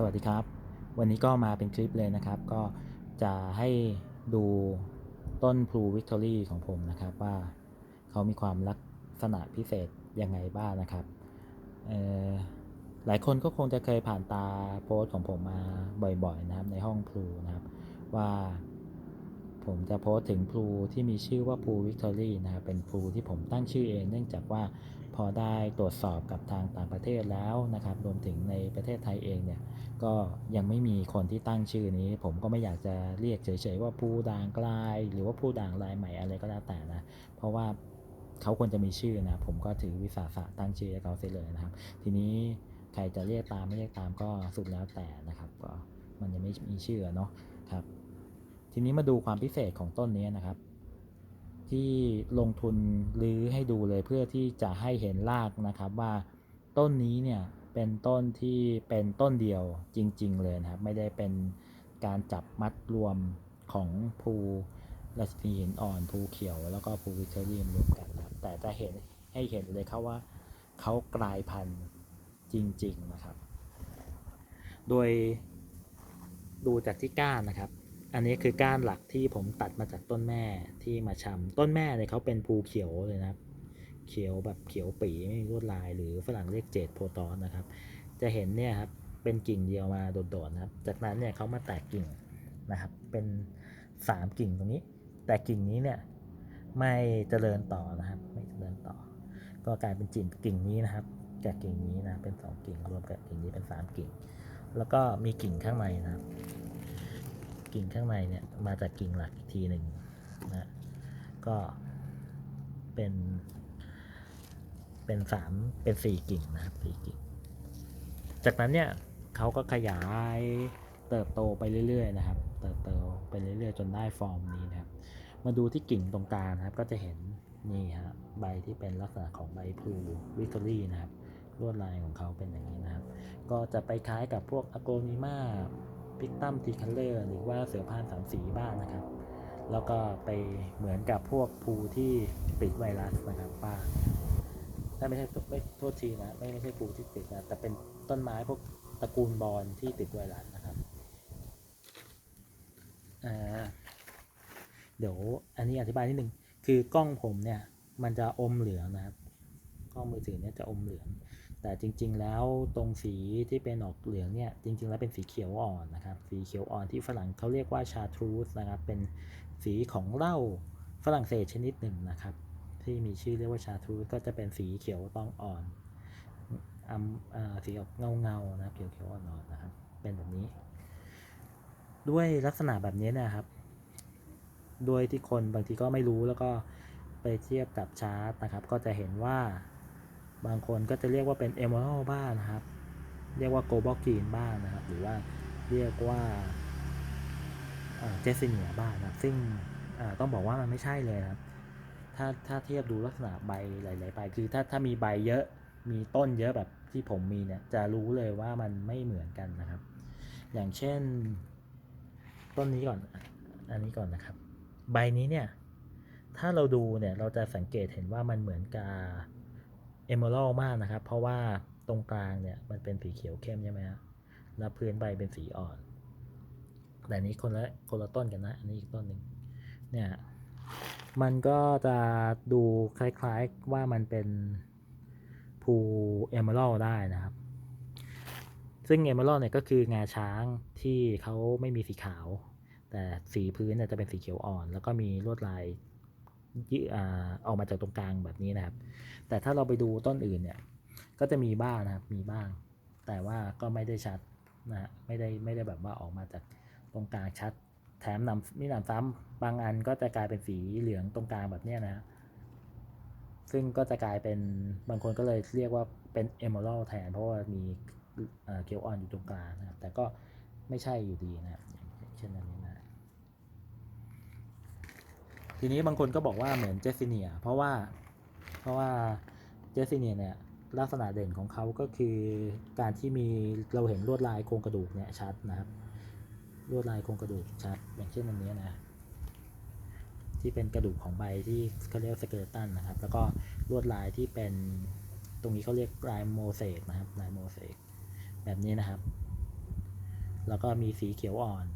สวัสดีครับ วันนี้ก็มาเป็นคลิปเลยนะครับ ก็จะให้ดูต้นพลูวิกตอรี่ของผมนะครับ ว่าเขามีความลักษณะพิเศษยังไงบ้างนะครับ หลายคนก็คงจะเคยผ่านตาโพสต์ของผมมาบ่อยๆนะครับ ในห้องพลูนะครับ ว่าผมจะโพสต์ถึงพลูที่มีชื่อว่าพลูวิกตอรี่นะครับเป็นพลูที่ผมตั้งชื่อเอง เนื่องจากว่า พอได้ตรวจสอบกับทางต่างประเทศแล้วนะครับ รวมถึงในประเทศไทยเองเนี่ยก็ยังไม่มีคนที่ตั้งชื่อนี้ ผมก็ไม่อยากจะเรียกเฉยๆว่าผู้ด่างกลาย หรือว่าผู้ด่างลายใหม่อะไรก็แล้วแต่นะ เพราะว่าเขาควรจะมีชื่อนะ ผมก็ถือวิสาสะตั้งชื่อให้เขาเสียเลยนะครับ ทีนี้ใครจะเรียกตามไม่เรียกตามก็สุดแล้วแต่นะครับก็มันยังไม่มีชื่อเนาะครับ ทีนี้มาดูความพิเศษของต้นนี้นะครับ ที่ลงทุนรื้อให้ดูเลยเพื่อที่จะให้เห็นรากนะครับว่าต้นนี้เนี่ยเป็นต้นที่เป็นต้นเดียวจริง ๆ เลยนะครับ ไม่ได้เป็นการจับมัดรวมของภูรัชนีหินอ่อนภูเขียว แล้วก็ภูวิเทอรียมรวมกันนะครับ แต่จะเห็นให้เห็นเลยครับว่าเขากลายพันธุ์จริง ๆ นะครับ โดยดูจากที่ก้านนะครับ อันนี้คือก้านหลักที่ผมตัดมาจากต้นแม่ที่มาชำต้นแม่เนี่ยเขาเป็นภูเขียวเลยนะครับ เขียวแบบเขียวปีไม่มีลวดลายหรือฝรั่งเรียกเจดโพตอนนะครับ จะเห็นเนี่ยครับเป็นกิ่งเดียวมาโดดๆนะครับ จากนั้นเนี่ยเขามาแตกกิ่งนะครับ เป็นสามกิ่งตรงนี้ แต่กิ่งนี้เนี่ยไม่เจริญต่อนะครับ ไม่เจริญต่อ ก็กลายเป็นกิ่งกิ่งนี้นะครับ จากกิ่งนี้นะเป็นสองกิ่งรวมกับกิ่งนี้เป็นสามกิ่ง แล้วก็มีกิ่งข้างในนะครับ กิ่งข้างในเนี่ยมาจากกิ่งหลักอีกทีหนึ่งนะก็เป็นเป็นสามเป็นสี่กิ่งนะครับสี่กิ่ง จากนั้นเนี่ยเขาก็ขยายเติบโตไปเรื่อยๆนะครับ เติบโตไปเรื่อยๆ จนได้ฟอร์มนี้นะครับ มาดูที่กิ่งตรงกลางนะครับ ก็จะเห็นนี่ฮะใบที่เป็นลักษณะของใบพลูวิกตอรี่นะครับลวดลายของเขาเป็นอย่างนี้นะครับ ก็จะไปคล้ายกับพวกอโกนิมา พิกตัมทีคัลเลอร์หรือว่าเสือพานสามสีบ้างนะครับ แล้วก็ไปเหมือนกับพวกภูที่ติดไวรัสนะครับบ้าถ้าไม่ใช่ไม่โทษทีนะไม่ไม่ใช่ภูที่ติดนะแต่เป็นต้นไม้พวกตระกูลบอลที่ติดไวรัสนะครับอ่าเดี๋ยวอันนี้อธิบายนิดนึงคือกล้องผมเนี่ยมันจะอมเหลืองนะครับ กล้องมือถือเนี่ยจะอมเหลือง แต่จริงๆแล้วตรงสีที่เป็นออกเหลืองเนี่ยจริงๆแล้วเป็นสีเขียวอ่อนนะครับ สีเขียวอ่อนที่ฝรั่งเขาเรียกว่าชาทรูสนะครับเป็นสีของเหล้าฝรั่งเศสชนิดหนึ่งนะครับ ที่มีชื่อเรียกว่าชาทรูสก็จะเป็นสีเขียวต้องอ่อนอสีออกเงาเงาๆนะเขียวเขียวๆอ่อนๆนะครับ เป็นแบบนี้ ด้วยลักษณะแบบนี้นะครับด้วยที่คนบางทีก็ไม่รู้แล้วก็ไปเทียบกับชาร์ตนะครับ ก็จะเห็นว่า บางคนก็จะเรียกว่าเป็น Emerald บ้างนะครับ เรียกว่า Global Green บ้างนะครับ หรือว่าเรียกว่าเจสเนียบ้างนะครับ ซึ่งต้องบอกว่ามันไม่ใช่เลยนะครับ ถ้าถ้าเทียบดูลักษณะใบหลาย ๆ ใบ คือถ้าถ้ามีใบเยอะ มีต้นเยอะแบบที่ผมมีเนี่ย จะรู้เลยว่ามันไม่เหมือนกันนะครับ อย่างเช่น ต้นนี้ก่อน อันนี้ก่อนนะครับ ใบนี้เนี่ย ถ้าเราดูเนี่ย เราจะสังเกตเห็นว่ามันเหมือนกับ เอเมอรัลมากนะครับ เพราะว่าตรงกลางเนี่ยมันเป็นสีเขียวเข้มใช่ไหมฮะแล้วพื้นใบเป็นสีอ่อน แต่นนี้คนละคนละต้นกันนะ อันนี้อีกต้นหนึ่งเนี่ยมันก็จะดูคล้ายๆว่ามันเป็นภูเอเมอรัลได้นะครับ ซึ่งเอเมอรัลเนี่ยก็คืองาช้างที่เขาไม่มีสีขาว แต่สีพื้นเนี่ยจะเป็นสีเขียวอ่อน แล้วก็มีลวดลาย ยือ่ออกมาจากตรงกลางแบบนี้นะครับ แต่ถ้าเราไปดูต้นอื่นเนี่ย ก็จะมีบ้างนะครับ มีบ้าง แต่ว่าก็ไม่ได้ชัดนะฮะไม่ได้ไม่ได้แบบว่าออกมาจากตรงกลางชัด แถมนำนี่นำซ้ำบางอันก็จะกลายเป็นสีเหลืองตรงกลางแบบนี้นะ ซึ่งก็จะกลายเป็นบางคนก็เลยเรียกว่าเป็นเอม r ร l แทน เพราะว่ามีเอ่อเขียวอ่อนอยู่ตรงกลางนะครับ แต่ก็ไม่ใช่อยู่ดีนะครับอย่างเช่นอันนี้นะ ทีนี้บางคนก็บอกว่าเหมือนเจสซิเนียเพราะว่าเพราะว่าเจสซิเนียเนี่ยลักษณะเด่นของเขาก็คือการที่มีเราเห็นลวดลายโครงกระดูกเนี่ยชัดนะครับลวดลายโครงกระดูกชัด อย่างเช่นอันนี้นะที่เป็นกระดูกของใบที่เขาเรียกสเกลตันนะครับ แล้วก็ลวดลายที่เป็นตรงนี้เขาเรียกลายโมเสกนะครับลายโมเสกแบบนี้นะครับ แล้วก็มีสีเขียวอ่อน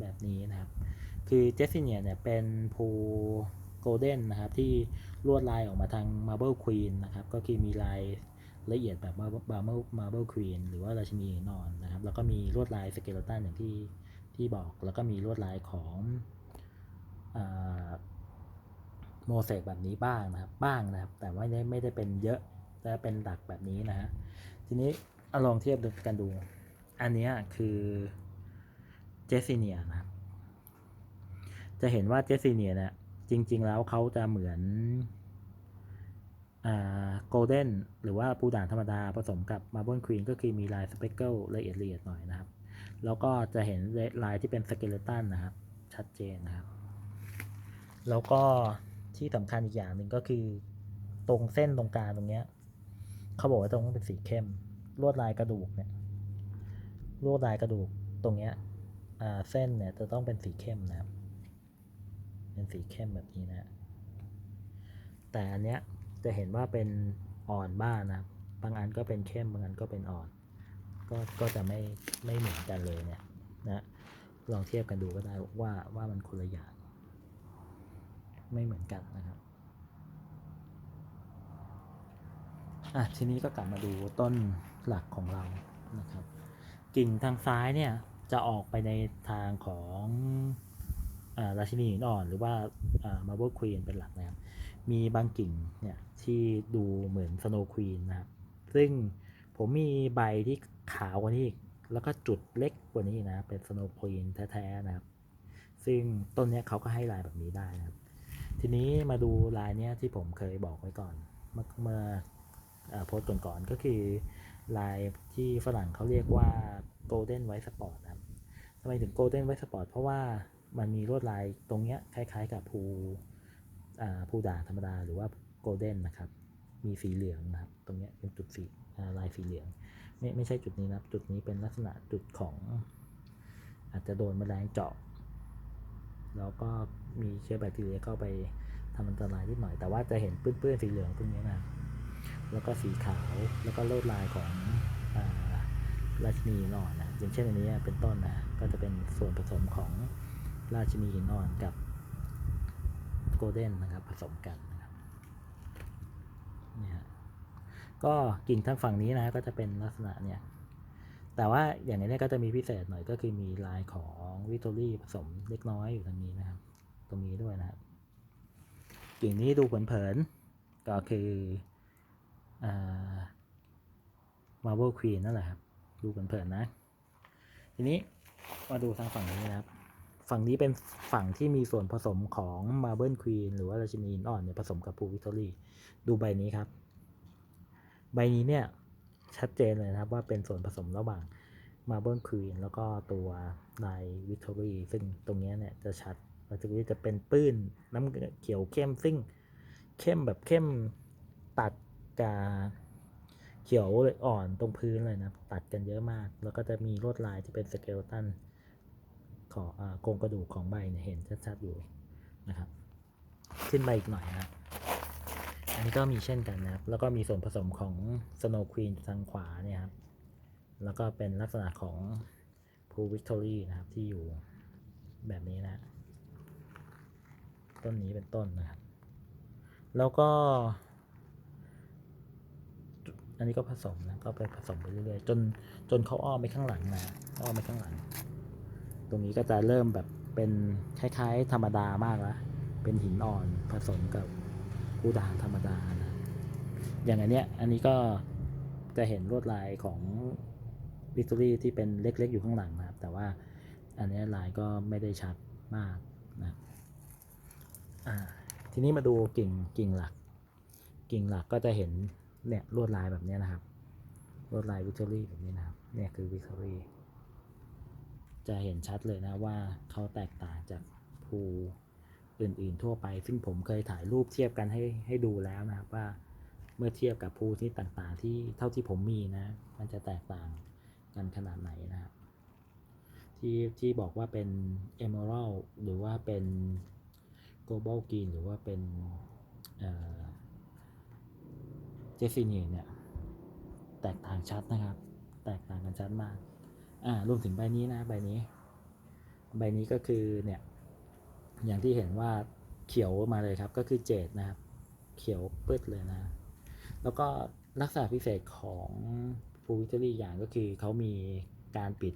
แบบนี้นะครับ คือเจสซิเนียเนี่ยเป็นภูโกลเด้นนะครับที่ลวดลายออกมาทาง Marble Queen นะครับก็คือมีลายละเอียดแบบ Marble Marble Marble Queen หรือว่าราชินีนอนนะครับแล้วก็มีลวดลายสเกลตันอย่างที่ที่บอกแล้วก็มีลวดลายของโมเสกแบบนี้บ้างนะครับบ้างนะครับ แต่ว่าไม่ได้ไม่ได้เป็นเยอะแต่เป็นดักแบบนี้นะฮะทีนี้เอาลองเทียบกันดู อันนี้คือเจสซิเนียนะครับ จะเห็นว่าเจสซิเนียเนี่ยจริง ๆ แล้วเขาจะเหมือนโกลเด้นหรือว่าปูด่างธรรมดาผสมกับมาร์บอนควีนก็คือมีลายสเปกเกิลละเอียดละเอียดหน่อยนะครับ แล้วก็จะเห็นลายที่เป็นสเกเลตันนะครับ ชัดเจนนะครับ แล้วก็ที่สำคัญอีกอย่างหนึ่งก็คือ ตรงเส้นตรงกลางตรงเนี้ยเขาบอกว่าตรงนั้นเป็นสีเข้ม ลวดลายกระดูกเนี่ยลวดลายกระดูกตรงเนี้ยเส้นเนี่ยจะต้องเป็นสีเข้มนะครับ เป็นสีเข้มแบบนี้นะ แต่อันเนี้ยจะเห็นว่าเป็นอ่อนบ้างนะครับบางอันก็เป็นเข้มบางอันก็เป็นอ่อน ก็ก็จะไม่ไม่เหมือนกันเลยเนี่ยนะลองเทียบกันดูก็ได้ว่าว่ามันคนละอย่างไม่เหมือนกันนะครับอะทีนี้ก็กลับมาดูต้นหลักของเรานะครับ กิ่งทางซ้ายเนี่ยจะออกไปในทางของ ราชินีหินอ่อน หรือว่ามาร์เบิลควีนเป็นหลักนะครับ มีบางกิ่งเนี่ยที่ดูเหมือนสโนว์ควีนนะครับ ซึ่งผมมีใบที่ขาวกว่านี้แล้วก็จุดเล็กกว่านี้นะ เป็นสโนว์ควีนแท้ๆนะครับ ซึ่งต้นเนี้ยเขาก็ให้ลายแบบนี้ได้นะครับ ทีนี้มาดูลายเนี้ยที่ผมเคยบอกไว้ก่อน เมื่อเมื่อโพสต์ก่อนๆก็คือลายที่ฝรั่งเขาเรียกว่า golden white spot นะครับทำไมถึง golden white spot เพราะว่า มันมีลวดลายตรงเนี้ยคล้ายๆกับภูภูด่างธรรมดาหรือว่า golden นนะครับ มีสีเหลืองนะครับ ตรงเนี้ยเป็นจุดสีลายสีเหลือง ไม่ไม่ใช่จุดนี้นะจุดนี้เป็นลักษณะจุดของ อาจจะโดนแมลงเจาะแล้วก็มีเชื้อแบคทีเรียเข้าไปทำอันตรายนิดหน่อย แต่ว่าจะเห็นเปื้อนๆสีเหลืองตรงนี้นะแล้วก็สีขาวแล้วก็ลวดลายของราชินีนอ่อนนะอย่างเช่นอันนี้เป็นต้นนะก็จะเป็นส่วนผสมของ ราชินีหินอ่อนกับโกลเด้นนะครับผสมกันนะครับเนี่ยก็กิ่งทางฝั่งนี้นะก็จะเป็นลักษณะเนี่ยแต่ว่าอย่างนี้ก็จะมีพิเศษหน่อยก็คือมีลายของวิตตอรี่ผสมเล็กน้อยอยู่ตรงนี้นะครับ ตรงนี้ด้วยนะครับ กิ่งนี้ดูเผินๆก็คือมาร์เบิลควีนนั่นแหละครับ ดูเผินๆนะ ทีนี้มาดูทางฝั่งนี้นะครับ ฝั่งนี้เป็นฝั่งที่มีส่วนผสมของมาเบิลควีนหรือว่าราชินีหินอ่อนเนี่ยผสมกับภูวิกตอรี่ดูใบนี้ครับ ใบนี้เนี่ยชัดเจนเลยนะครับว่าเป็นส่วนผสมระหว่าง Marble Queen แล้วก็ตัวลาย Victory ซึ่งตรงนี้เนี่ยจะชัดเราจะจะเป็นปื้นน้ำเขียวเข้มซึ่งเข้มแบบเข้มตัดกับเขียวอ่อนตรงพื้นเลยนะ ตัดกันเยอะมาก แล้วก็จะมีลวดลายที่เป็นสเกลตัน ของโครงกระดูกของใบเเห็นชัดๆอยู่นะครับ ขึ้นไปอีกหน่อยนะอันนี้ก็มีเช่นกันนะครับ แล้วก็มีส่วนผสมของ Snow Queen ทางขวาเนี่ยครับ แล้วก็เป็นลักษณะของ p o o Victory นะครับที่อยู่แบบนี้นะ ต้นนี้เป็นต้นนะครับ แล้วก็ อันนี้ก็ผสมนะ ก็ไปผสมไปเรื่อยๆ จนจนเขาอ้อมไปข้างหลังนะ อ้อมไปข้างหลัง ตรงนี้ก็จะเริ่มแบบเป็นคล้ายๆ ธรรมดามากแล้วเป็นหินอ่อนผสมกับผู้ดางธรรมดานะอย่างอันเนี้ยอันนี้ก็จะเห็นลวดลายของวิกตอรี่ที่เป็นเล็กๆ อยู่ข้างหลังนะครับ แต่ว่าอันนี้ลายก็ไม่ได้ชัดมากนะทีนี้มาดูกิ่งกิ่งหลัก กิ่งหลักก็จะเห็นเนี่ยลวดลายแบบนี้นะครับลวดลายวิกตอรี่แบบนี้นะครับ เนี่ยคือวิกตอรี่ จะเห็นชัดเลยนะว่าเขาแตกต่างจากภูอื่น ๆ ทั่วไป ซึ่งผมเคยถ่ายรูปเทียบกันให้ให้ดูแล้วนะครับว่าเมื่อเทียบกับภูที่ต่างๆ ที่เท่าที่ผมมีนะ มันจะแตกต่างกันขนาดไหนนะครับที่ที่บอกว่าเป็น Emerald หรือว่าเป็น Global Green หรือว่าเป็นเจสซินีเนี่ย แตกต่างชัดนะครับ แตกต่างกันชัดมาก อ่ารวมถึงใบนี้นะใบนี้ ใบนี้ก็คือเนี่ยอย่างที่เห็นว่าเขียวมาเลยครับก็คือเจดนะครับ เขียวปื้ดเลยนะ แล้วก็ลักษณะพิเศษของฟูวิตอรี่อย่างก็คือเขามีการปิด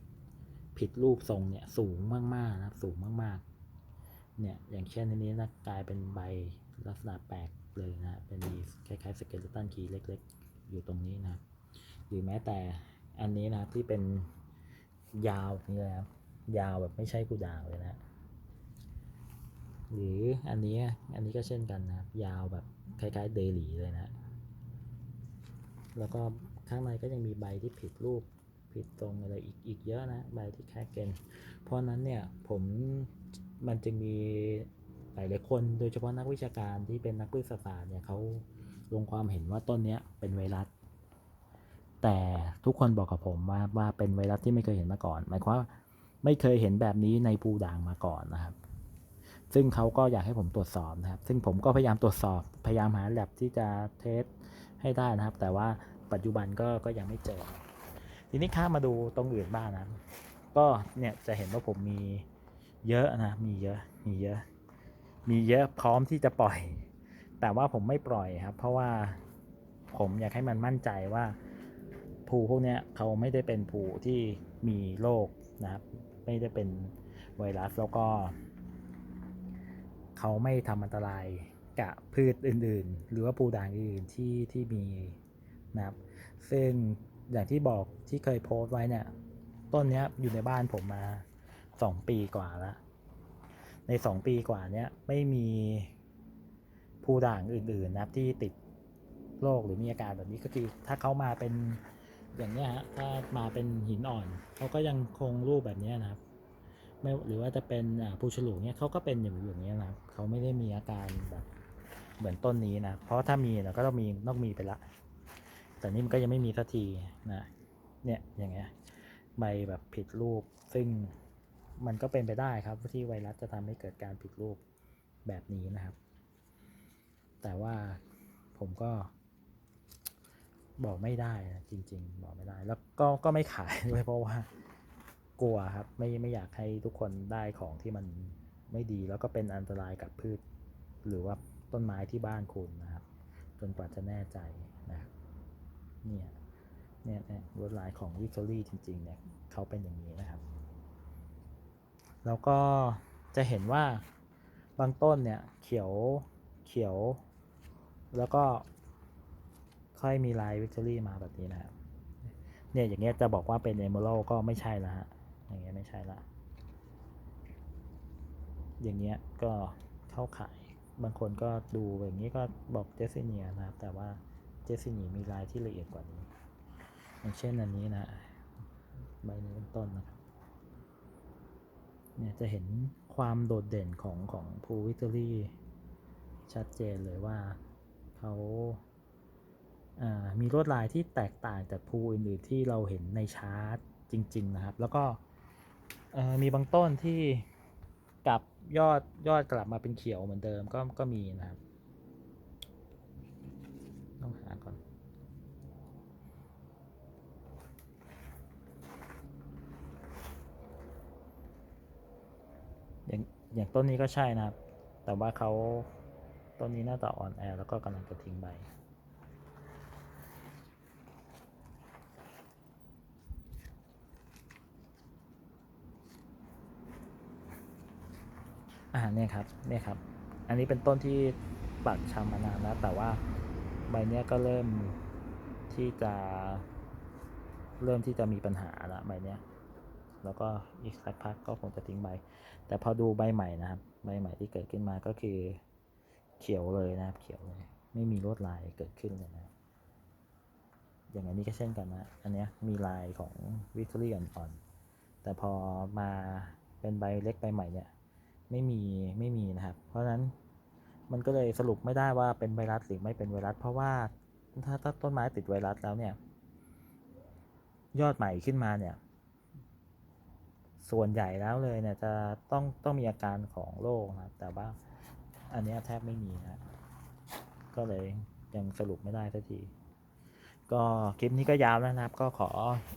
ผิดรูปทรงเนี่ยสูงมากๆนะครับสูงมากๆ เนี่ยอย่างเช่นอันนี้นะกลายเป็นใบลักษณะแปลกเลยนะเป็นมีคล้ายๆสเกเลตันคีย์เล็กๆ อยู่ตรงนี้นะหรือแม้แต่อันนี้นะที่เป็น ยาวนี่เลยครับยาวแบบไม่ใช่กูดางเลยนะ หรืออันนี้อันนี้ก็เช่นกันนะยาวแบบคล้ายๆเดลี่เลยนะ แล้วก็ข้างในก็ยังมีใบที่ผิดรูปผิดตรงอะไรอีกอีกเยอะนะใบที่แค่เกนเพราะนั้นเนี่ยผมมันจึงมีหลายหลายๆคนโดยเฉพาะนักวิชาการที่เป็นนักพืชศาสตร์เนี่ยเขาลงความเห็นว่าต้นเนี้ยเป็นไวรัส แต่ทุกคนบอกกับผมว่าว่าเป็นไวรัสที่ไม่เคยเห็นมาก่อน หมายความว่าไม่เคยเห็นแบบนี้ในปูด่างมาก่อนนะครับ ซึ่งเขาก็อยากให้ผมตรวจสอบนะครับ ซึ่งผมก็พยายามตรวจสอบ พยายามหาแลบที่จะเทสให้ได้นะครับ แต่ว่าปัจจุบันก็ก็ยังไม่เจอ ทีนี้ข้ามมาดูตรงอื่นบ้างนะ ก็เนี่ยจะเห็นว่าผมมีเยอะนะ มีเยอะ มีเยอะ มีเยอะพร้อมที่จะปล่อย แต่ว่าผมไม่ปล่อยครับ เพราะว่าผมอยากให้มันมั่นใจว่า ภูพวกนี้เขาไม่ได้เป็นภูที่มีโรคนะครับ ไม่ได้เป็นไวรัสแล้วก็ เขาไม่ทำอันตรายกับพืชอื่นๆ หรือว่าปูด่างอื่นๆที่ที่มีนะครับ ซึ่งอย่างที่บอกที่เคยโพสต์ไว้เนี่ย ต้นนี้อยู่ในบ้านผมมาสองปีกว่าแล้ว ในสองปีกว่าเนี้ยไม่มีภูด่างอื่นๆนะครับที่ติดโรคหรือมีอาการแบบนี้ก็คือถ้าเขามาเป็น อย่างเนี้ยฮะถ้ามาเป็นหินอ่อนเขาก็ยังคงรูปแบบนี้นะครับไม่หรือว่าจะเป็นอ่าภูฉลูเนี่ยเขาก็เป็นอย่างอย่างนี้นะครับเขาไม่ได้มีอาการแบบเหมือนต้นนี้นะเพราะถ้ามีเราก็ต้องมีต้องมีไปละ แต่นี่มันก็ยังไม่มีสักทีนะเนี่ยอย่างเงี้ยใบแบบผิดรูป ซึ่งมันก็เป็นไปได้ครับที่ไวรัสจะทำให้เกิดการผิดรูปแบบนี้นะครับ แต่ว่าผมก็ บอกไม่ได้นะจริง ๆ บอกไม่ได้ แล้วก็ก็ไม่ขายด้วยเพราะว่า กลัวครับ ไม่ไม่อยากให้ทุกคนได้ของที่มันไม่ดี แล้วก็เป็นอันตรายกับพืช หรือว่าต้นไม้ที่บ้านคุณนะครับ จนกว่าจะแน่ใจนะครับเนี่ยเนี่ยเนี่ยลวดลายของวิกตอรี่จริง ๆ เนี่ยเขาเป็นอย่างนี้นะครับ แล้วก็จะเห็นว่าบางต้นเนี่ยเขียวเขียว แล้วก็ ค่อยมีลายวิกตอรี่มาแบบนี้นะครับเนี่ยอย่างเงี้ยจะบอกว่าเป็นเอเมอรัลก็ไม่ใช่ละฮะอย่างเงี้ยไม่ใช่ละอย่างเงี้ยก็เข้าขายบางคนก็ดูอย่างนี้ก็บอกเจสซิเนียนะครับ แต่ว่าเจสซิเนียมีลายที่ละเอียดกว่านี้ อย่างเช่นอันนี้นะใบนี้เป็นต้นนะครับเนี่ยจะเห็นความโดดเด่นของของพูวิตอรี่ชัดเจนเลยว่าเขา มีลวดลายที่แตกต่างจากภูอื่นๆที่เราเห็นในชาร์ตจริง ๆ นะครับ แล้วก็มีบางต้นที่กลับยอดยอดกลับมาเป็นเขียวเหมือนเดิมก็ก็มีนะครับต้องหาก่อนอย่างอย่างต้นนี้ก็ใช่นะครับ แต่ว่าเขาต้นนี้น่าจะอ่อนแอแล้วก็กำลังจะทิ้งใบ อ่าเนี่ยครับเนี่ยครับ อันนี้เป็นต้นที่ปักชำมานานแล้วแต่ว่าใบเนี้ยก็เริ่มที่จะ เริ่มที่จะมีปัญหาละใบเนี้ยแล้วก็อีกสักพักก็คงจะทิ้งใบ แต่พอดูใบใหม่นะครับ ใบใหม่ที่เกิดขึ้นมาก็คือเขียวเลยนะครับ เขียวเลย ไม่มีลวดลายเกิดขึ้นเลยนะ อย่างอันนี้ก็เช่นกันนะ อันเนี้ยมีลายของวิกตอรี่อ่อนๆแต่พอมาเป็นใบเล็กใบใหม่เนี่ย ไม่มีไม่มีนะครับ เพราะฉะนั้นมันก็เลยสรุปไม่ได้ว่าเป็นไวรัสหรือไม่เป็นไวรัส เพราะว่าถ้าถ้าต้นไม้ติดไวรัสแล้วเนี่ย ยอดใหม่ขึ้นมาเนี่ย ส่วนใหญ่แล้วเลยเนี่ยจะต้องต้องมีอาการของโรคนะแต่ว่าอันนี้แทบไม่มีนะก็เลยยังสรุปไม่ได้สักที ก็คลิปนี้ก็ยาวแล้วนะครับ ก็ขอ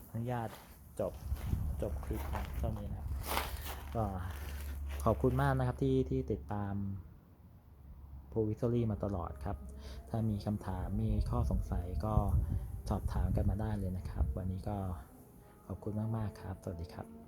อนุญาตจบจบคลิปเท่านี้นะครับก็ ขอบคุณมากนะครับที่ที่ติดตาม p r o v i s o r y มาตลอดครับ ถ้ามีคำถามมีข้อสงสัยก็สอบถามกันมาได้เลยนะครับ วันนี้ก็ขอบคุณมาก ๆ ครับ สวัสดีครับ